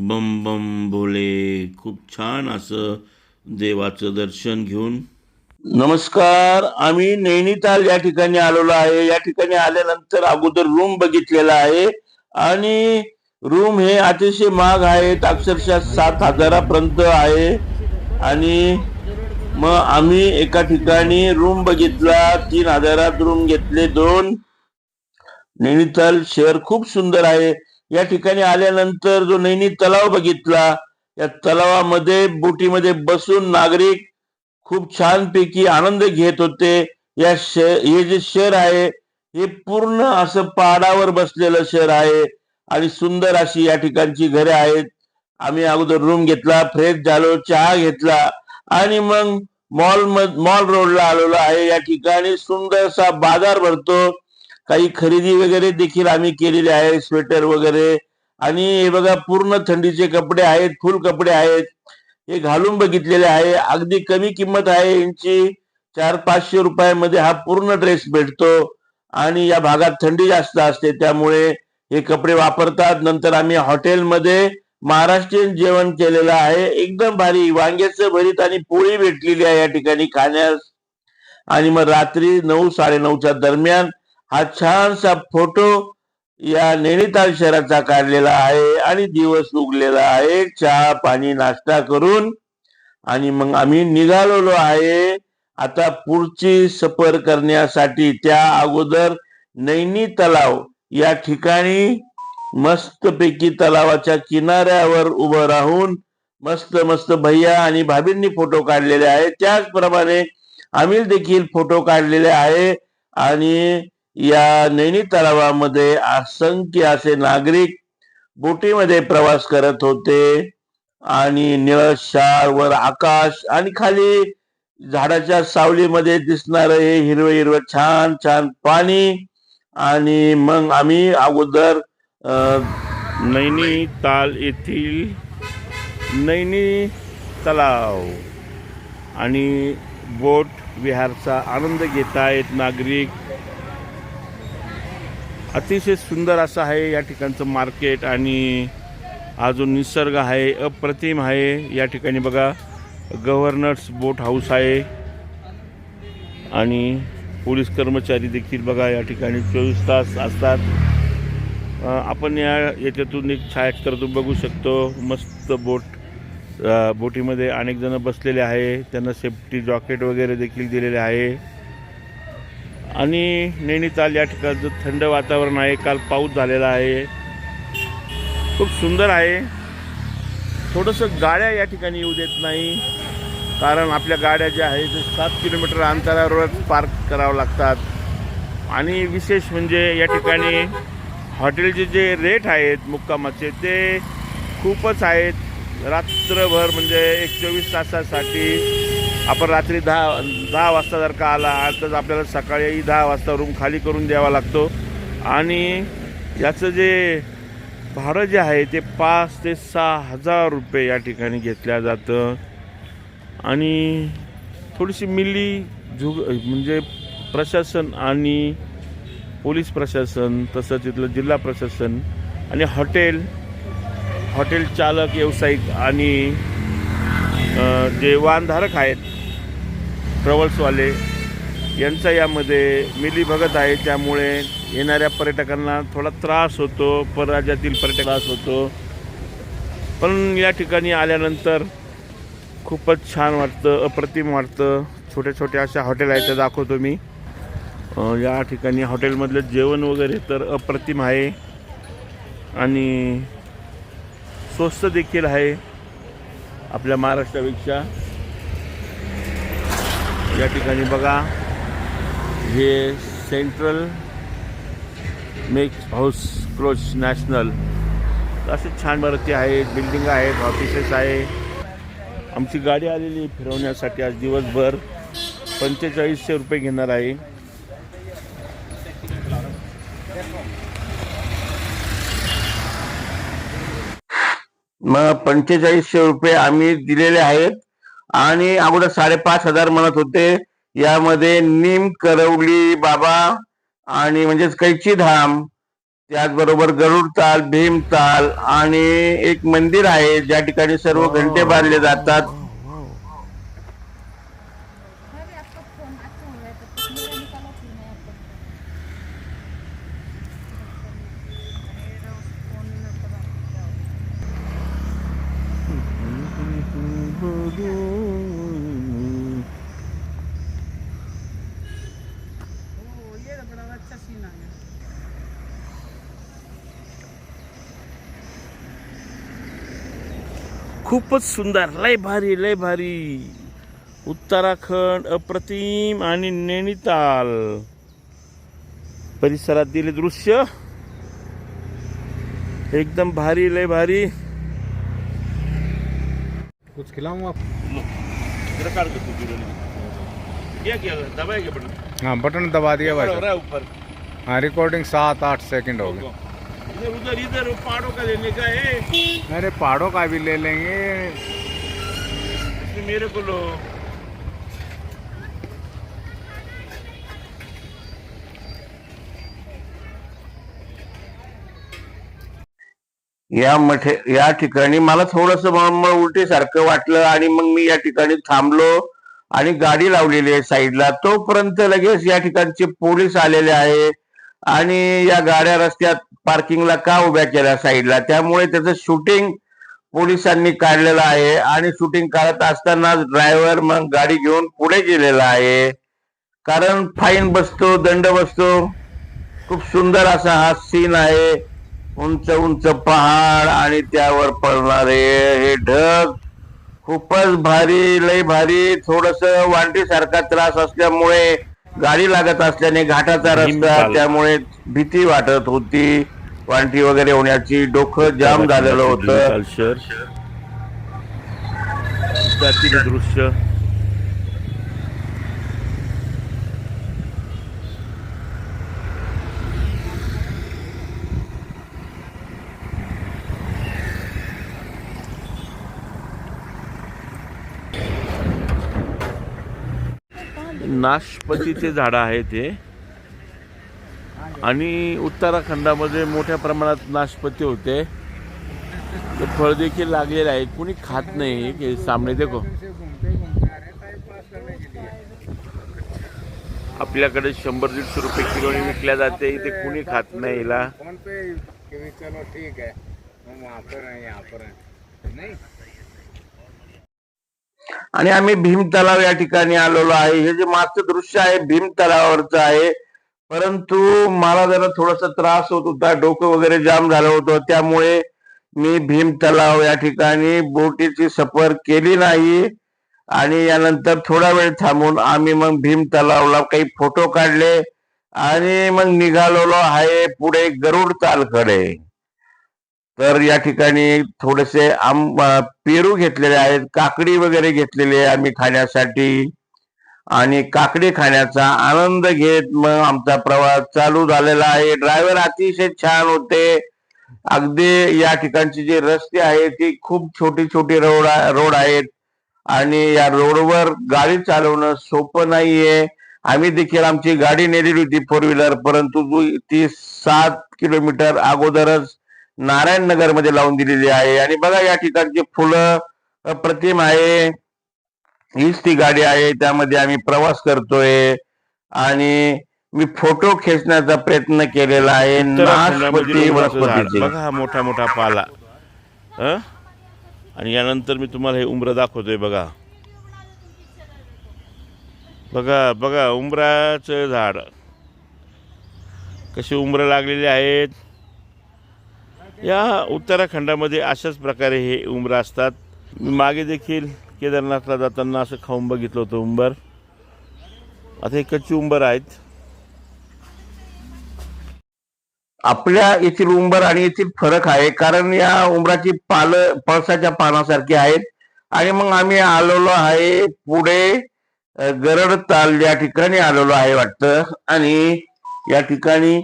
बम बम भोले खूप छान असं देवाचं दर्शन घेऊन. नमस्कार. आम्ही नैनिताल या ठिकाणी आलेलो आहे. या ठिकाणी आल्यानंतर अगोदर रूम बघितलेला आहे. आणि रूम हे अतिशय महाग आहेत. अक्षरशः सात हजारापर्यंत आहे. आणि मग आम्ही एका ठिकाणी रूम बघितला. तीन हजारात रूम घेतले दोन. नैनिताल शहर खूप सुंदर आहे. या ठिकाणी आल्यानंतर जो नैनी तलाव बघितला या तलावामध्ये बोटीमध्ये बसून नागरिक खूप छानपैकी आनंद घेत होते. या शहर हे जे शहर आहे हे पूर्ण असं पहाडावर बसलेलं शहर आहे आणि सुंदर अशी या ठिकाणची घरे आहेत. आम्ही अगोदर रूम घेतला फ्रेश झालो चहा घेतला आणि मग मॉल मॉल रोडला आलेलो आहे. या ठिकाणी सुंदरसा बाजार भरतो. काही खरेदी वगैरे देखील आम्ही केलेली आहे स्वेटर वगैरे. आणि हे बघा पूर्ण थंडीचे कपडे आहेत फुल कपडे आहेत. हे घालून बघितलेले आहे. अगदी कमी किंमत आहे यांची. चार पाचशे रुपयामध्ये हा पूर्ण ड्रेस भेटतो. आणि या भागात थंडी जास्त असते त्यामुळे हे कपडे वापरतात. नंतर आम्ही हॉटेलमध्ये महाराष्ट्रीयन जेवण केलेलं आहे. एकदम भारी. वांग्याचं भरीत आणि पोळी भेटलेली आहे या ठिकाणी खाण्यास. आणि मग रात्री नऊ साडेनऊच्या दरम्यान हा छानसा फोटो या नैनिताल शहराचा काढलेला आहे आणि दिवस उगलेला आहे. चहा पाणी नाश्ता करून आणि मग आम्ही निघालेलो आहे. आता पुढची सफर करण्यासाठी त्या अगोदर नैनी तलाव या ठिकाणी मस्तपैकी तलावाच्या किनाऱ्यावर उभं राहून मस्त मस्त भैया आणि भाभींनी फोटो काढलेले आहे त्याचप्रमाणे आम्ही देखील फोटो काढलेले आहे आणि या नैनी तलावामध्ये असंख्य असे नागरिक बोटीमध्ये प्रवास करत होते आणि निळशार वर आकाश आणि खाली झाडाच्या सावलीमध्ये दिसणार हे हिरवं हिरवं छान छान पाणी. आणि मग आम्ही अगोदर नैनी ताल येथील नैनी तलाव आणि बोट विहारचा आनंद घेत आहेत नागरिक. अतिशय सुंदर असं आहे या ठिकाणचं मार्केट आणि अजून निसर्ग आहे अप्रतिम आहे. या ठिकाणी बघा गव्हर्नर्स बोट हाऊस आहे. आणि पोलीस कर्मचारी देखील बघा या ठिकाणी चोवीस तास असतात. आपण या याच्यातून एक छायाचित्रातून बघू शकतो. मस्त बोट बोटीमध्ये अनेक जण बसलेले आहे. त्यांना सेफ्टी जॉकेट वगैरे देखील दिलेले आहे. आणि नैनिताल या ठिकाणचं थंड वातावरण आहे काल पाऊस झालेला आहे. खूप सुंदर आहे. थोडंसं गाड्या या ठिकाणी येऊ देत नाही. कारण आपल्या गाड्या ज्या आहेत ते सात किलोमीटर अंतरावरच पार्क करावं लागतात. आणि विशेष म्हणजे या ठिकाणी हॉटेलचे जे रेट आहेत मुक्कामाचे ते खूपच आहेत. रात्रभर म्हणजे एक चोवीस तासासाठी आपण रात्री दहा दहा वाजता जर का आला तर आपल्याला सकाळी दहा वाजता रूम खाली करून द्यावा लागतो. आणि याचं जे भाडं जे आहे ते पाच ते सहा हजार रुपये या ठिकाणी घेतल्या जातं. आणि थोडीशी मिली झुग म्हणजे प्रशासन आणि पोलीस प्रशासन तसंच इथलं जिल्हा प्रशासन आणि हॉटेल हॉटेल चालक व्यावसायिक आणि जे वाहनधारक आहेत ट्रॅव्हल्सवाले यांचा यामध्ये मिलीभगत आहे. त्यामुळे येणाऱ्या पर्यटकांना थोडा त्रास होतो परराज्यातील पर्यटक त्रास होतो. पण या ठिकाणी आल्यानंतर खूपच छान वाटतं अप्रतिम वाटतं. छोट्या छोट्या अशा हॉटेल आहेत त्या दाखवतो मी. या ठिकाणी हॉटेलमधलं जेवण वगैरे तर अप्रतिम आहे. आणि स्वस्त देखील आहे. आपल्या महाराष्ट्रापेक्षा या ठिकाणी बघा हे central makes house close national. असे छान भरती आहेत बिल्डिंग आहेत ऑफिसेस आहे आमची गाडी आलेली आहे फिरवण्यासाठी आज दिवसभर. पंचेचाळीसशे रुपये घेणार आहे. मग पंचेचाळीसशे रुपये आम्ही दिलेले आहेत. आणि अगोदर साडेपाच हजार म्हणत होते. यामध्ये निम करवली बाबा आणि म्हणजेच कैची धाम त्याचबरोबर गरुड ताल भीम ताल आणि एक मंदिर आहे. ज्या ठिकाणी सर्व घंटे बांधले जातात अरे आपका फोन अच्छा हो रहा है तब तक मेरा निकालो फिर मैं आपको मेरा उस फोन में पता नहीं क्या हो ओ ये तो बड़ा अच्छा सीन आ गया खूपच सुंदर लय भारी लय भारी. उत्तराखंड अप्रतिम आणि नैनिताल. परिसरातील दृश्य. एकदम भारी लय भारी. कुछ खिलाऊं आप? हाँ बटन दबा दिया भाई। ऊपर। हाँ रिकॉर्डिंग सात आठ सेकंड हो गए। उधर इधर पहाड़ों का लेने का है। अरे पहाड़ों का भी ले लेंगे। मेरे को लो। या मठे या ठिकाणी मला थोडस उलटी सारखं वाटलं आणि मग मी या ठिकाणी थांबलो आणि गाडी लावलेली आहे साईडला. तोपर्यंत लगेच या ठिकाणचे पोलीस आलेले आहे. आणि या गाड्या रस्त्यात पार्किंगला का उभ्या केल्या साईडला? त्यामुळे त्याचं शूटिंग पोलिसांनी काढलेलं आहे आणि शूटिंग काढत असताना ड्रायव्हर मग गाडी घेऊन पुढे गेलेला आहे. कारण फाईन बसतो दंड बसतो. खूप सुंदर असा हा सीन आहे. उंच उंच पहाड आणि त्यावर पडणारे हे ढग खूपच भारी लय भारी. थोडस वांटीसारखा त्रास असल्यामुळे गाडी लागत असल्याने घाटाचा रस्ता त्यामुळे भीती वाटत होती. वांटी वगैरे होण्याची डोकं जाम झालेलं होतं. दृश्य नाशपतीचे झाडं आहेत हे आणि उत्तराखंडामध्ये मोठ्या प्रमाणात नाशपती होते. ते फळ देखील लागलेले आहेत. कुणी खात नाही की सामने देखो. आपल्याकडे शंभर दीडशे रुपये किलोने विकल्या जाते. इथे कुणी खात नाही हिला फोन पे कि भी चलो ठीक है हम वहाँ पर हैं यहाँ पर हैं नहीं आणि आम्ही भीम तलाव या ठिकाणी आलेलो आहे. हे जे मागचं दृश्य आहे भीम तलावावरचं आहे. परंतु मला जरा थोडासा त्रास होत होता डोकं वगैरे जाम झालं होतं. त्यामुळे मी भीम तलाव या ठिकाणी बोटीची सफर केली नाही. आणि यानंतर थोडा वेळ थांबून आम्ही मग भीम तलावला काही फोटो काढले आणि मग निघालेलो आहे पुढे गरुड तालकडे तर या ठिकाणी थोडेसे आम पेरू घेतलेले आहेत काकडी वगैरे घेतलेली आहे आम्ही खाण्यासाठी. आणि काकडी खाण्याचा आनंद घेत मग आमचा प्रवास चालू झालेला आहे. ड्रायव्हर अतिशय छान होते. अगदी या ठिकाणची जी रस्ते आहेत ती खूप छोटी छोटी रोड रोड आहेत. आणि या रोडवर गाडी चालवणं सोपं नाहीये. आम्ही देखील आमची गाडी नेलेली होती फोर व्हीलर परंतु ती सात किलोमीटर अगोदरच नारायण नगरमध्ये लावून दिलेली आहे. आणि बघा या ठिकाणची फुलं अप्रतिम आहे हीच ती गाडी आहे. त्यामध्ये आम्ही प्रवास करतोय. आणि मी फोटो खेचण्याचा प्रयत्न केलेला आहे. नाशपती वनस्पतीचे. बघा हा मोठा मोठा पाला. हं? आणि यानंतर मी तुम्हाला हे उंबरं दाखवतोय बघा. बघा बघा उंबराचं झाड. कसे उंबरं लागलेले आहेत. या उत्तराखंडामध्ये अशाच प्रकारे हे उंबरं असतात. मी मागे देखील केदारनाथला जाताना असं खाऊन बघितलं होतं उंबर. आता हे कच्ची उंबर आहेत. आपल्या येथील उंबर आणि येथील फरक आहे कारण या उंबराची पाल पळसाच्या पानासारखी आहेत. आणि मग आम्ही आलेलो आहे पुढे गरड ताल या ठिकाणी आलेलो आहे वाटतं. आणि या ठिकाणी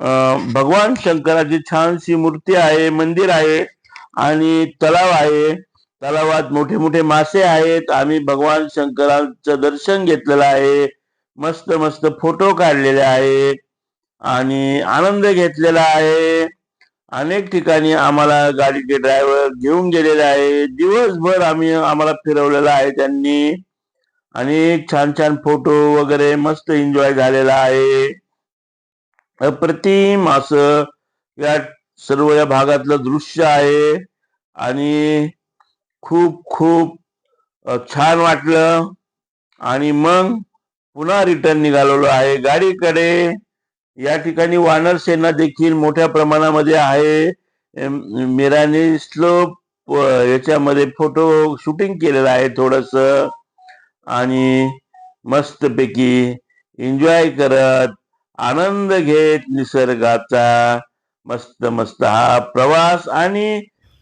भगवान शंकराची छानशी मूर्ती आहे मंदिर आहे आणि तलाव आहे. तलावात मोठे मोठे मासे आहेत. आम्ही भगवान शंकरांचं दर्शन घेतलेलं आहे. मस्त मस्त फोटो काढलेले आहेत आणि आनंद घेतलेला आहे. अनेक ठिकाणी आम्हाला गाडीचे ड्रायव्हर घेऊन गेलेले आहे. दिवसभर आम्ही आम्हाला फिरवलेला आहे त्यांनी. आणि छान छान फोटो वगैरे मस्त एन्जॉय झालेला आहे. अप्रतिम असं या सर्व या भागातलं दृश्य आहे. आणि खूप खूप छान वाटलं. आणि मग पुन्हा रिटर्न निघालेलो आहे. गाडीकडे या ठिकाणी वानर सेना देखील मोठ्या प्रमाणामध्ये आहे. मिराने मीराने स्लोप याच्यामध्ये फोटो शूटिंग केलेलं आहे थोडस. आणि मस्तपैकी एन्जॉय करत आनंद घेत निसर्गाचा. मस्त मस्त हा प्रवास आणि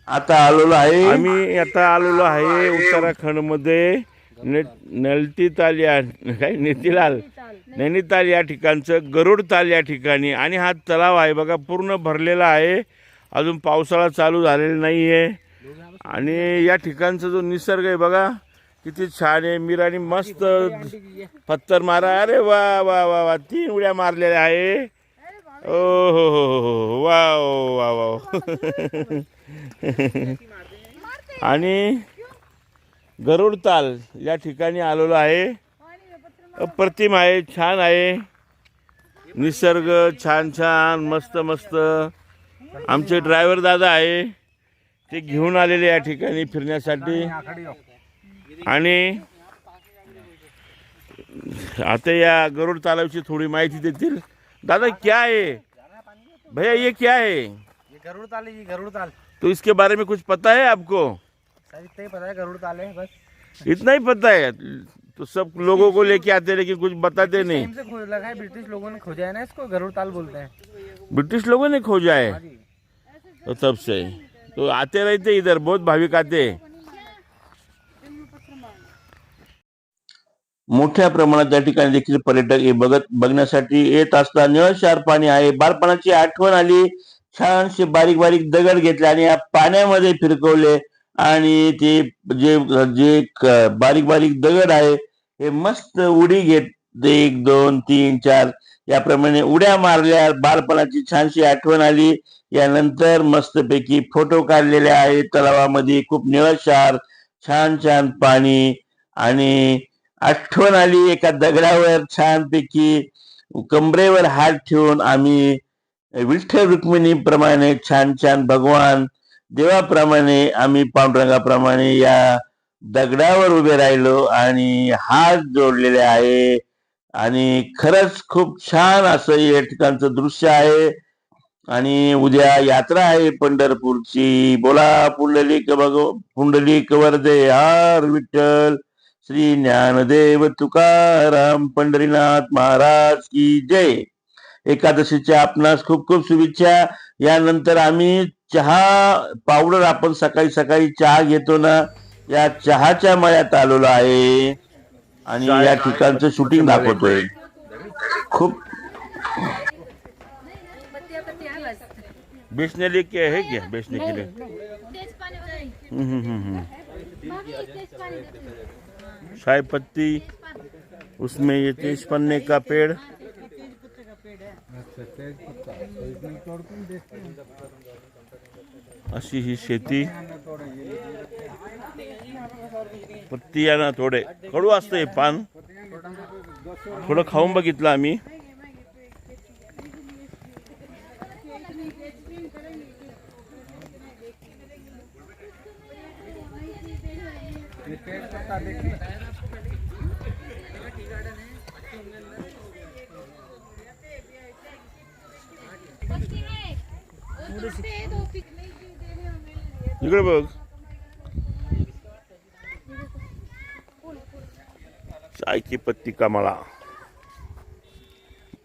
आता आलेलो आहे. आम्ही आता आलेलो आहे उत्तराखंडमध्ये नलतीताल या काय नेतीलाल नैनिताल या ठिकाणचं गरुडताल या ठिकाणी. आणि हा तलाव आहे बघा पूर्ण भरलेला आहे. अजून पावसाळा चालू झालेला नाही आहे आणि या ठिकाणचा जो निसर्ग आहे बघा किती छान आहे मीरानी मस्त पत्थर मारा. अरे वा वा वा वा तीन उड्या मारलेल्या आहे. ओ हो हो हो हो वा वा वा आणि गरुड ताल या ठिकाणी आलेलो आहे. अप्रतिम आहे छान आहे. निसर्ग छान छान मस्त मस्त. आमचे ड्रायव्हर दादा आहे. ते घेऊन आलेले या ठिकाणी फिरण्यासाठी. आणि आता या गरुड तालावची थोडी माहिती देतील. दादा क्या है? भैया ये क्या है? ये गरुड़ ताल है ये गरुड़ ताल तो इसके बारे में कुछ पता है आपको? सर इतना ही पता है गरुड़ ताल है बस। इतना ही पता है? तो सब लोगों को लेके आते लेकिन कुछ बताते नहीं। से खोज लगा है ब्रिटिश लोगों ने खोजा है ना इसको गरुड़ ताल बोलते हैं। ब्रिटिश लोगों ने खोजा है? तो तब से। तो आते रहते इधर बहुत भाविक आते। हैं मोठ्या प्रमाणात त्या ठिकाणी देखील पर्यटक हे बघत बघण्यासाठी येत असता निळशार पाणी आहे. बालपणाची आठवण आली. छानसे बारीक बारीक दगड घेतले आणि या पाण्यामध्ये फिरकवले. आणि ते जे जे बारीक बारीक दगड आहे हे मस्त उडी घेत एक दोन तीन चार याप्रमाणे उड्या मारल्या. बालपणाची छानशी आठवण आली. यानंतर मस्तपैकी फोटो काढलेले आहेत. तलावामध्ये खूप निळशार छान छान पाणी आणि आठवण आली एका दगडावर छानपैकी कमरेवर हात ठेवून आम्ही विठ्ठल रुक्मिणी प्रमाणे छान छान भगवान देवाप्रमाणे आम्ही पांडुरंगाप्रमाणे या दगडावर उभे राहिलो आणि हात जोडलेले आहे. आणि खरंच खूप छान असं या ठिकाणचं दृश्य आहे. आणि उद्या यात्रा आहे पंढरपूरची. बोला पुंडलिक भगव पुंडलिक वर्दे हार विठ्ठल. श्री ज्ञानदेव तुकाराम पंढरीनाथ महाराज की जय. एकादशीच्या आपणास खूप खूप शुभेच्छा. यानंतर आम्ही चहा पावडर आपण सकाळी सकाळी चहा घेतो ना या चहाच्या मळ्यात आलेलो आहे. आणि या ठिकाणचं शूटिंग दाखवतोय. खूप बेचने लिए क्या है क्या? बेचने के लिए? चाय पत्ती, उसमें ये तेज पन्ने का पेड़। अशी ही शेती। पत्ती ना थोडे। कडू असतं पान। थोडं खाऊन बघितलं आम्ही इकडे बघ. चाय की पत्ती का मला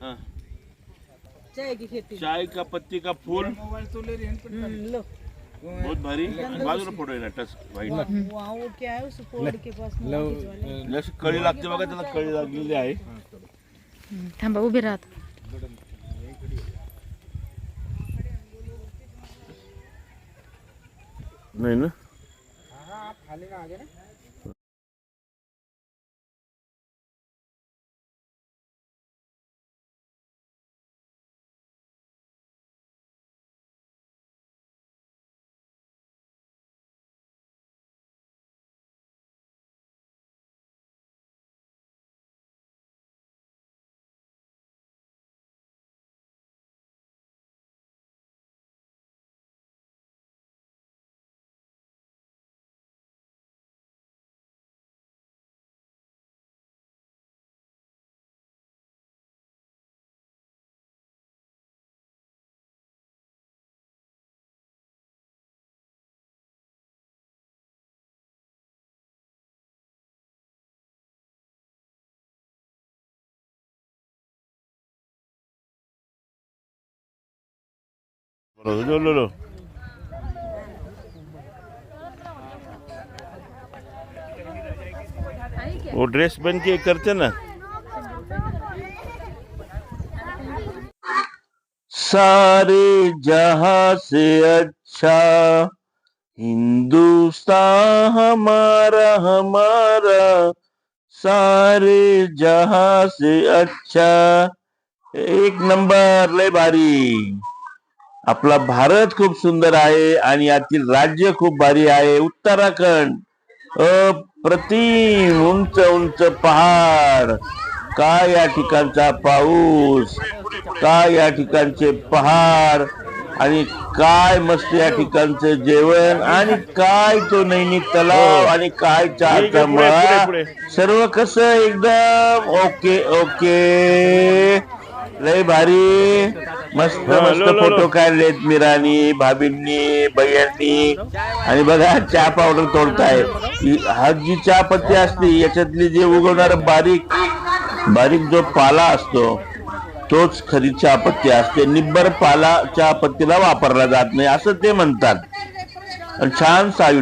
हाँ। चाय की खेती चाय का पत्ती का फूल? लो. बहुत भारी. आणि बाजूला फोटो टच व्हाईट वहाँ वो क्या है उस पोड़ के पास मॉर्गेज वाले. जशी कळी लागते बघा त्याला कळी लागलेली आहे. थांबा उभे राहत नाही ना? वो ड्रेस बन के करते ना सारे जहाँ से अच्छा हिंदुस्तान हमारा हमारा। सारे जहाँ से अच्छा एक नंबर ले भारी आपला भारत खूप सुंदर आहे आणि यातील राज्य खूप भारी आहे. उत्तराखंड अप्रतिम उंच उंच पहाड. काय या ठिकाणचा पाऊस? काय या ठिकाणचे पहाड? आणि काय मस्त या ठिकाणचं जेवण? आणि काय तो नैनिक तलाव? आणि काय चहाचा मळा पुढे. सर्व कसं एकदम? Okay okay. लय भारी. मस्त मस्त. फोटो काढलेत मीरानी भाभींनी भैयांनी आणि बघा चहा पावडर तोडताय. ही- जी चहा पत्ती असते याच्यातली जे उगवणार बारीक बारीक जो पाला असतो तोच खरी चहापत्ती असते. निब्बर पाला चहापत्तीला वापरला जात नाही असं ते म्हणतात. छान सावी